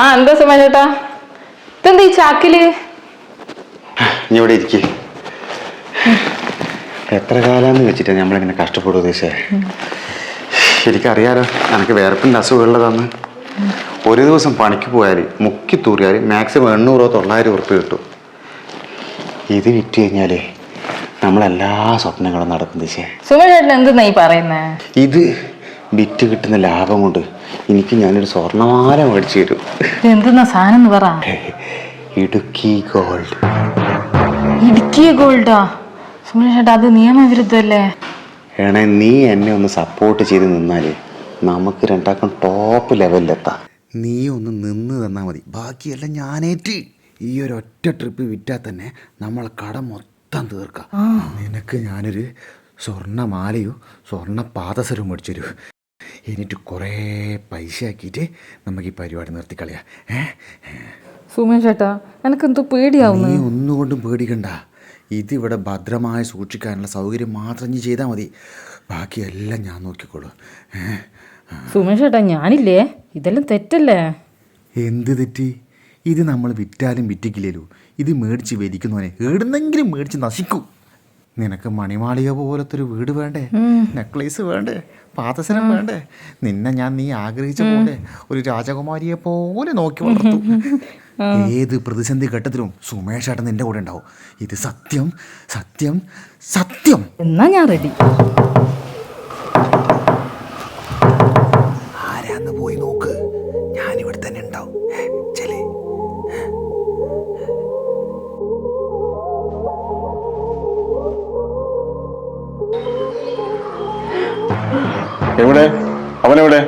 ആ എന്താ സുമൻ ചേട്ടാ? ഇതെന്താ ഈ ചാക്കിൽ? നീ ഇവിടെ എത്ര കാലാന്ന് വെച്ചിട്ടാ നമ്മളിങ്ങനെ കഷ്ടപ്പെടുവോ ഉദ്ദേശേ ശരിക്കറിയാലോ എനിക്ക് വേർപ്പിന്റെ അസുഖമുള്ളതാന്ന്. ഒരു ദിവസം പണിക്ക് പോയാൽ മുക്കി തൂറിയാൽ മാക്സിമം എണ്ണൂറോ തൊള്ളായിരം ഉറപ്പ് കിട്ടും. ഇത് വിറ്റ് കഴിഞ്ഞാലേ നമ്മളെല്ലാ സ്വപ്നങ്ങളും നടക്കും ദിശേ. ചേട്ടൻ എന്തെന്നാ ഈ പറയുന്നേ? ഇത് വിറ്റ് കിട്ടുന്ന ലാഭം കൊണ്ട് എനിക്ക് ഞാനൊരു സ്വർണമാല മേടിച്ചു തരും. എന്തെന്നാ സാധനം എന്ന് പറ. ഇടുക്കി ഗോൾഡ്. ഇടുക്കി ഗോൾഡാ? സുമ ചേട്ടാ അത് നിയമവിരുദ്ധല്ലേ ഏണേ നീ എന്നെ ഒന്ന് സപ്പോർട്ട് ചെയ്ത് നിന്നാലേ നമുക്ക് രണ്ടാക്കും ടോപ്പ് ലെവലിലെത്താം നീ ഒന്ന് നിന്ന് തന്നാൽ മതി. ബാക്കിയെല്ലാം ഞാനേറ്റ്. ഈ ഒരു ഒറ്റ ട്രിപ്പ് വിറ്റാൽ തന്നെ നമ്മളെ കട മൊത്തം തീർക്കാം. നിനക്ക് ഞാനൊരു സ്വർണമാലയോ സ്വർണ പാദസരവും മേടിച്ചു തരൂ എന്നിട്ട് കുറേ പൈസ ആക്കിയിട്ട് നമുക്ക് ഈ പരിപാടി നിർത്തിക്കളയാ. കളയാ സുമേഷ് ചേട്ടാ എനിക്ക് എന്തോ പേടിയാവുന്നു. നീ ഒന്നുകൊണ്ടും പേടിക്കണ്ട. ഇതിവിടെ ഭദ്രമായി സൂക്ഷിക്കാനുള്ള സൗകര്യം മാത്രം നീ ചെയ്താൽ മതി. ബാക്കിയെല്ലാം ഞാൻ നോക്കിക്കോളൂ. സുമേഷ് സുമ ചേട്ടാ ഞാനില്ലേ? ഇതെല്ലാം തെറ്റല്ലേ? എന്ത് തെറ്റി? ഇത് നമ്മൾ വിറ്റാലും വിറ്റിക്കില്ലല്ലോ. ഇത് മേടിച്ച് വലിക്കുന്നവനെ എവിടുന്നെങ്കിലും മേടിച്ച് നശിക്കും. നിനക്ക് മണിമാളിക പോലത്തെ ഒരു വീട് വേണ്ടേ? നെക്ലേസ് വേണ്ടേ? പാദസരം വേണ്ടേ? നിന്നെ ഞാൻ നീ ആഗ്രഹിച്ച പോലെ ഒരു രാജകുമാരിയെ പോലെ നോക്കി വളർത്തു. ഏത് പ്രതിസന്ധി ഘട്ടത്തിലും സുമേഷ് ഏട്ടൻ നിന്റെ കൂടെ ഉണ്ടാവും. ഇത് സത്യം സത്യം സത്യം. എന്നാ ഞാൻ റെഡി ആരാന്ന് പോയി നോക്ക്. എവിടെ? അവനെവിടെ?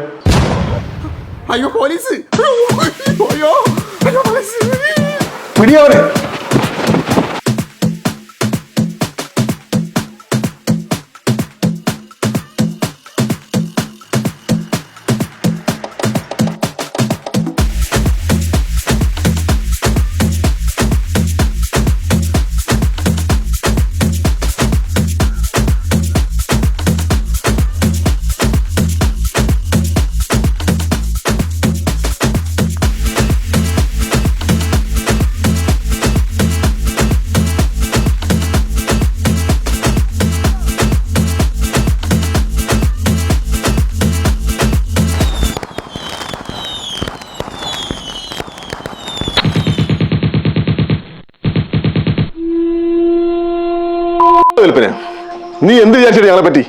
അയ്യോ പോലീസ്. അയ്യോ അയ്യോ പോലീസ്. പിടിയവനെ. വിൽപ്പന നീ എന്ത് വിചാരിച്ചിട്ട് ഞങ്ങളെ പറ്റി?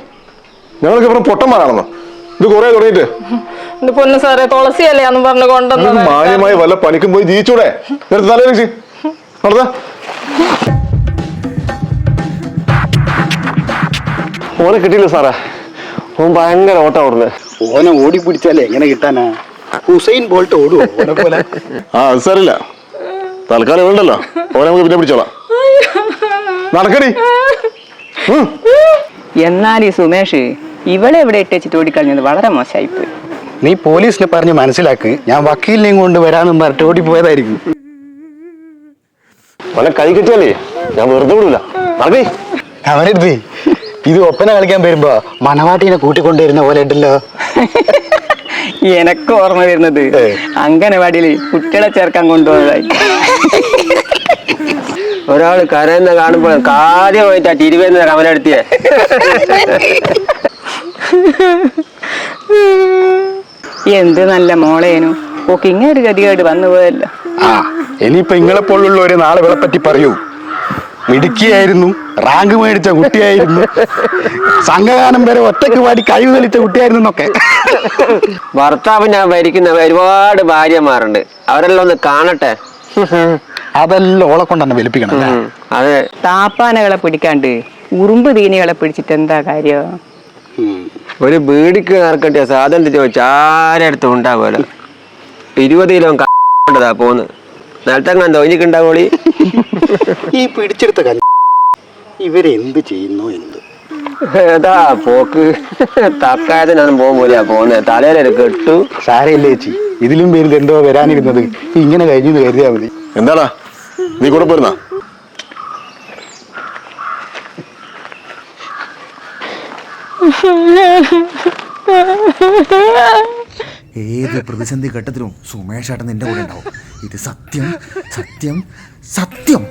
ഞങ്ങൾക്ക് ഇവിടെ പൊട്ടന്മാരാണെന്നോ? ഇത് കുറെ തുടങ്ങിട്ട് പൊന്നു സാറേ തുളസിയല്ലേ എന്ന് പറഞ്ഞു നിങ്ങൾക്ക് കൊണ്ടുവന്നത് മാന്യമായി വല്ല പണിക്കും പോയി ജീവിച്ചൂടെ? തലേ ഓനെ കിട്ടിയില്ല സാറേ. ഓൻ ഭയങ്കര ഓട്ടം ഓടുന്നത് ഓനെ ഓടി പിടിച്ചാലേ എങ്ങനെ കിട്ടാനാ? ഹുസൈൻ ബോൾട്ട് ഓടുവോ? ഓനെ പോലെ. ആ അത് സാരില്ല തൽക്കാലം വേണ്ടല്ലോ ഓനെ നമുക്ക് പിന്നെ പിടിച്ചോളാം. നടക്കടി. എന്നാൽ ഈ സുമേഷ് ഇവളെ എവിടെ ഇട്ടേച്ചിട്ട് ഓടിക്കളഞ്ഞത് വളരെ മോശമായിപ്പോയി. നീ പോലീസിനെ പറഞ്ഞ് മനസ്സിലാക്ക്. ഞാൻ വക്കീലിനെയും കൊണ്ട് വരാന്നും പറഞ്ഞിട്ട് ഓടി പോയതായിരിക്കും കൈ കിട്ടിയാലേ? ഞാൻ വെറുതെ വിടൂല. നടക്കേ. അവനെടുത്ത്. ഇത് ഒപ്പന കളിക്കാൻ വരുമ്പോ മണവാട്ടിനെ കൂട്ടിക്കൊണ്ടുവരുന്ന പോലെ ഉണ്ടല്ലോ. എനക്ക് ഓർമ്മ വരുന്നത് അംഗനവാടിയിൽ കുട്ടികളെ ചേർക്കാൻ കൊണ്ടുപോയതായി. ഒരാൾ കരയുന്ന കാണുമ്പോൾ കാണുമ്പോ ആ തിരുവേന്ന് കമലെടുത്തിയെ എന്ത് നല്ല മോളേനു. ഓക്കെ ഇങ്ങനെ ഒരു ഗതികേട് വന്നു പോയല്ലോ. ആ ഇനിയിപ്പൊ ഇങ്ങളെ പോലുള്ള ഒരു നാളെ വിളപ്പറ്റി പറയൂ. മിടുക്കിയായിരുന്നു റാങ്ക് മേടിച്ച കുട്ടിയായിരുന്നു സംഘഗാനം വരെ ഒറ്റയ്ക്ക് പാടി കഴിവ് തെളിച്ച കുട്ടിയായിരുന്നു എന്നൊക്കെ. ഭർത്താവ് ഞാൻ ഭരിക്കുന്ന ഒരുപാട് ഭാര്യമാരുണ്ട്. അവരെല്ലാം ഒന്ന് കാണട്ടെ. അതെല്ലാം ഓളെ കൊണ്ടാണ് വലിപ്പിക്കണം അല്ലേ? അതെ. താപ്പാനകളെ പിടിക്കാണ്ട് ഉറുമ്പ് തീനികളെ പിടിച്ചിട്ട് എന്താ കാര്യം? ഒരു ബീഡിക്ക് നടക്കട്ടിയ സാധനം ആരടുത്തും ഉണ്ടാവുമല്ലോ. ഇരുപത് കിലോ കണ്ടതാ പോന്ന്. നിലത്തെങ്ങാൻ തോന്നിക്കുണ്ടാവോളി ഈ പിടിച്ചെടുത്ത കല്ല് ഇവരെന്ത് ചെയ്യുന്നു എന്ത്? ഏതാ പോക്ക്? തക്കായത്തിനൊന്നും പോകുമ്പോലെയാ പോന്നെ. തലയിലൊരു കെട്ടു. സാരയില്ലേ ചേച്ചി. ഇതിലും പേര് എന്തോ വരാനിരുന്നത്. ഇങ്ങനെ കഴിഞ്ഞു എന്ന് കരുതിയാ മതി. എന്താടാ? നീ കൂടെ പോരുന്ന ഏത് പ്രതിസന്ധി ഘട്ടത്തിലും സുമേഷ് ഏട്ടൻ നിന്റെ കൂടെ ഉണ്ടാവും. ഇത് സത്യം സത്യം സത്യം.